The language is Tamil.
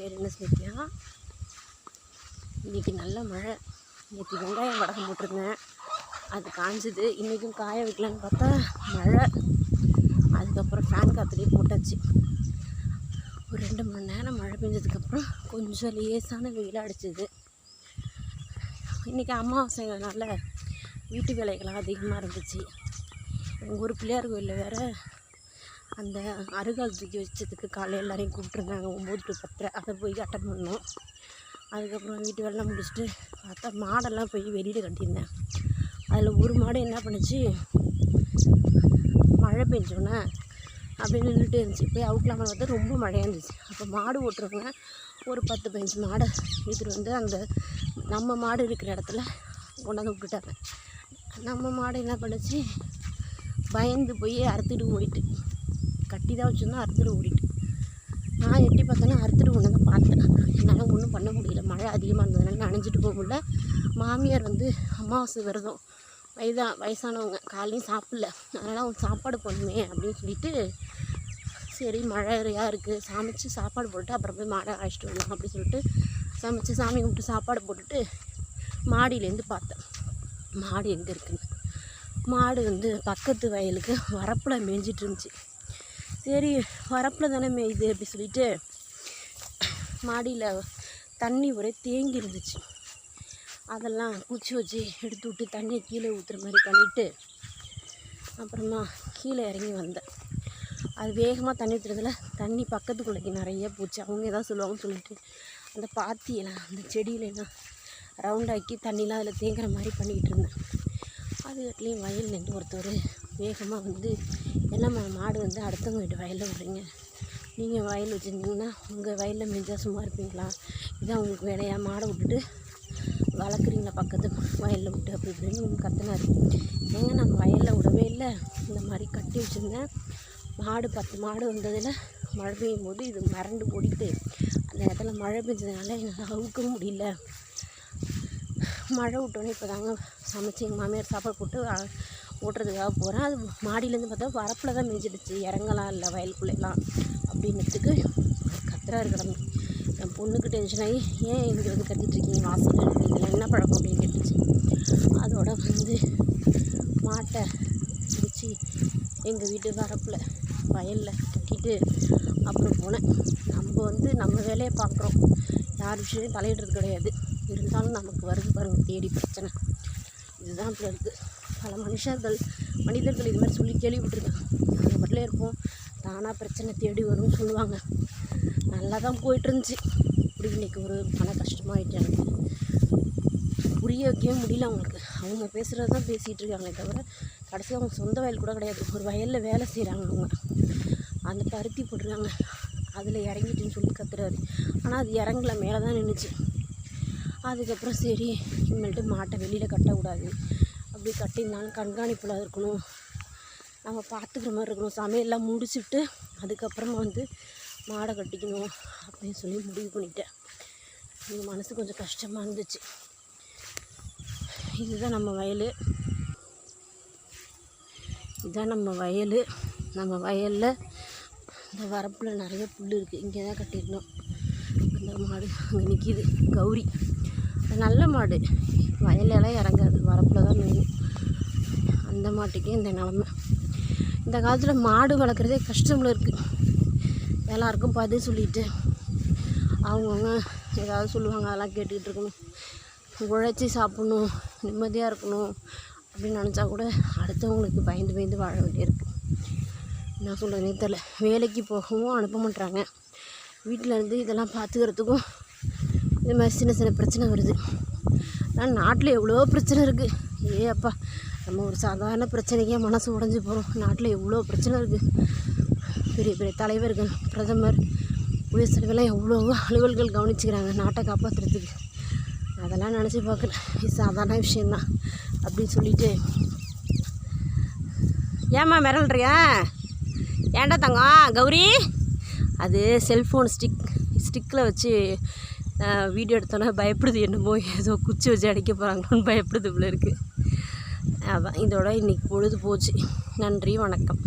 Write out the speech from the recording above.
பேர் என்ன ஸ்மித்யா இன்றைக்கி நல்ல மழை. நேற்று வெங்காயம் வடகம் போட்டிருந்தேன். அது காஞ்சுது. இன்றைக்கும் காய வைக்கலான்னு பார்த்தா மழை. அதுக்கப்புறம் ஃபேன் காற்றுலேயே போட்டாச்சு. ஒரு ரெண்டு மணி நேரம் மழை பெஞ்சதுக்கப்புறம் கொஞ்சம் லேசான வெயில் அடிச்சுது. இன்றைக்கி அமாவாசைனால வீட்டு வேலைகள்லாம் அதிகமாக இருந்துச்சு. எங்கள் ஊர் பிள்ளையார் கோயிலில் வேறு அந்த அருகால் தூக்கி வச்சதுக்கு காலையில் எல்லாரையும் கூப்பிட்ருந்தாங்க ஒம்பது டு பத்தரை. அதை போய் அட்டன் பண்ணோம். அதுக்கப்புறம் வீட்டு வேலைலாம் முடிச்சுட்டு பார்த்தா மாடெல்லாம் போய் வெளியில் கட்டியிருந்தேன். அதில் ஒரு மாடு என்ன பண்ணுச்சு? மழை பெஞ்சோன்னே அப்படியே நின்றுட்டு இருந்துச்சு. போய் அவுட்லாமல் பார்த்தா ரொம்ப மழையாக இருந்துச்சு. அப்போ மாடு ஓட்டுறவங்க ஒரு பத்து பதினஞ்சு மாடை எடுத்துகிட்டு வந்து அந்த நம்ம மாடு இருக்கிற இடத்துல கொண்டாந்து விட்டுட்டாங்க. நம்ம மாடு என்ன பண்ணுச்சு? பயந்து போய் அறுத்துட்டு போயிட்டு கட்டி தான் வச்சுருந்தோம் அறுத்துட்டு ஓடிட்டு. நான் எட்டி பார்த்தேன்னா அறுத்துட்டு ஒன்று தான் பார்த்தேன். என்னால் ஒன்றும் பண்ண முடியல. மழை அதிகமாக இருந்ததுனால நனைஞ்சிட்டு போக முடியல. மாமியார் வந்து அமாவாசை விரதம். வயதா வயசானவங்க காலையும் சாப்பிடல. அதனால் அவங்க சாப்பாடு போடணுமே அப்படின்னு சொல்லிட்டு சரி மழையாக இருக்குது சமைச்சு சாப்பாடு போட்டு அப்புறம் போய் மாடை அழைச்சிட்டு வரலாம் அப்படின்னு சொல்லிட்டு சமைச்சு சாமி கும்பிட்டு சாப்பாடு போட்டுட்டு மாடியிலேருந்து பார்த்தேன். மாடு எங்கே இருக்குன்னு. மாடு வந்து பக்கத்து வயலுக்கு வரப்பில் மேய்ஞ்சிட்டு இருந்துச்சு. சரி வரப்பில் தானே மேயுது அப்படி சொல்லிட்டு மாடியில் தண்ணி ஒரே தேங்கி இருந்துச்சு. அதெல்லாம் குச்சி வச்சு எடுத்து விட்டு தண்ணியை கீழே ஊற்றுற மாதிரி பண்ணிவிட்டு அப்புறமா கீழே இறங்கி வந்தேன். அது வேகமாக தண்ணி ஊற்றுறதுல தண்ணி பக்கத்து குள்ளைக்கு நிறைய போச்சு. அவங்க எதாவது சொல்லுவாங்கன்னு சொல்லிட்டு அந்த பாத்தியெல்லாம் அந்த செடியிலலாம் ரவுண்டாக்கி தண்ணிலாம் அதில் தேங்குற மாதிரி பண்ணிக்கிட்டு இருந்தேன். அது வயல் நின்று ஒருத்தர் வேகமாக வந்து என்னம்மா மாடு வந்து அடுத்தவங்க வீட்டு வயலில் விடுறீங்க. நீங்கள் வயல் வச்சுருந்தீங்கன்னா உங்கள் வயலில் மேய்ஞ்சா சும்மா இருப்பீங்களா? இதான் உங்களுக்கு வேலையாக மாடை விட்டுட்டு வளர்க்குறீங்களா? பக்கத்து வயலில் விட்டு அப்படி இப்படின்னு கத்தினார். ஏங்க நான் வயலில் விடவே இல்லை. இந்த மாதிரி கட்டி வச்சுருந்தேன். மாடு பத்து மாடு வந்ததில் மழை பெய்யும் போது இது மறண்டு ஓடிட்டு அந்த இடத்துல மழை பெஞ்சதுனால என்னால் அவுக்க முடியல. மழை விட்டோன்னே இப்போ தாங்க சமைச்சி எங்கள் மாமியார் சாப்பாடு போட்டு ஓட்டுறதுக்காக போகிறேன் அது மாடியிலேருந்து பார்த்தா வரப்பில் தான் மிஞ்சிடுச்சு இறங்கலாம் இல்லை வயலுக்குள்ளேலாம். அப்படின்னதுக்கு கத்துறாரு கிடந்து என் பொண்ணுக்கு டென்ஷன் ஆகி ஏன் இங்கே வந்து இருக்கீங்க? வாசல் இதெல்லாம் என்ன பழக்கம்? அப்படின்னு கேட்டுச்சு. அதோட வந்து மாட்டை பிடிச்சி எங்கள் வீட்டு வரப்பில் வயலில் கட்டிட்டு அப்புறம் போனேன். நம்ம வந்து நம்ம வேலையை பார்க்குறோம். யார் விஷயம் தலையிடுறது கிடையாது. இருந்தாலும் நமக்கு வருது பாருங்கள் தேடி பிரச்சனை. இதுதான் இப்படி இருக்குது பல மனுஷர்கள் மனிதர்கள் இது மாதிரி சொல்லி கேள்விப்பட்டிருக்காங்க. நாங்கள் மட்டும் இருப்போம். தானாக பிரச்சனை தேடி வரும்னு சொல்லுவாங்க. நல்லா தான் போயிட்டு இருந்துச்சு இப்படி இன்னைக்கு ஒரு மன கஷ்டமாயிட்டு எனக்கு புரிய வைக்கவே முடியல அவங்களுக்கு. அவங்க பேசுகிறது தான் பேசிகிட்டு இருக்காங்களே தவிர கடைசி அவங்க சொந்த வயல் கூட கிடையாது. ஒரு வயலில் வேலை செய்கிறாங்க அவங்க. அந்த பருத்தி போட்டுருக்காங்க. அதில் இறங்கிட்டுன்னு சொல்லி கத்துறாரு. ஆனால் அது இறங்கல மேலே தான் நின்றுச்சு அதுக்கப்புறம் சரி இனிமேல்ட்டு மாட்டை வெளியில் கட்டக்கூடாது. அப்படி கட்டியிருந்தாலும் கண்காணிப்பில் இருக்கணும். நம்ம பார்த்துக்கிற மாதிரி இருக்கணும். சமையல்லாம் முடிச்சுட்டு அதுக்கப்புறமா வந்து மாடை கட்டிக்கணும் அப்படின்னு சொல்லி முடிவு பண்ணிட்டேன். எங்கள் மனசு கொஞ்சம் கஷ்டமாக இருந்துச்சு. இதுதான் நம்ம வயல். இதுதான் நம்ம வயல். நம்ம வயலில் இந்த வரப்பில் நிறைய புல் இருக்குது இங்கே தான் கட்டியிருந்தோம். அந்த மாடு அங்கே நிற்கிது கௌரி. நல்ல மாடு. வயலெல்லாம் இறங்காது. வரப்பில் தான் மேயும் அந்த மாட்டுக்கே இந்த நிலமை. இந்த காலத்தில் மாடு வளர்க்குறதே கஷ்டமில் இருக்குது எல்லாருக்கும் பதில் சொல்லிட்டு அவங்கவுங்க ஏதாவது சொல்லுவாங்க அதெல்லாம் கேட்டுக்கிட்டு இருக்கணும். உழைச்சி சாப்பிட்ணும். நிம்மதியாக இருக்கணும் அப்படின்னு நினச்சா கூட அடுத்தவங்களுக்கு பயந்து பயந்து வாழ வேண்டியிருக்கு. என்ன சொல்கிறதுனே தெரில வேலைக்கு போகவும் அனுப்ப மாட்டுறாங்க வீட்டில் இருந்து இதெல்லாம் பார்த்துக்கிறதுக்கும் இது மாதிரி சின்ன சின்ன பிரச்சனை வருது. ஆனால் நாட்டில் எவ்வளோ பிரச்சனை இருக்குது ஏ அப்பா நம்ம ஒரு சாதாரண பிரச்சனைக்கே மனசு உடஞ்சி போகிறோம் நாட்டில் எவ்வளோ பிரச்சனை இருக்குது பெரிய பெரிய தலைவர்கள் பிரதமர் உயர் செலவெல்லாம் எவ்வளோ அலுவல்கள் கவனிச்சுக்கிறாங்க நாட்டை காப்பாற்றுறதுக்கு அதெல்லாம் நினச்சி பார்க்குறேன் இது சாதாரண விஷயந்தான் அப்படின்னு சொல்லிட்டு ஏம்மா மிரள்றியா? ஏன்டா தங்கம்? கௌரி? அது செல்ஃபோன் ஸ்டிக் ஸ்டிக்கில் வச்சு வீடியோ எடுத்தோன்னே பயப்படுது என்னமோ ஏதோ குச்சி வச்சு அடிக்க போகிறாங்களோன்னு பயப்படுது இவ்வளோ இருக்குது அதான் இதோட இன்றைக்கி பொழுது போச்சு. நன்றி வணக்கம்.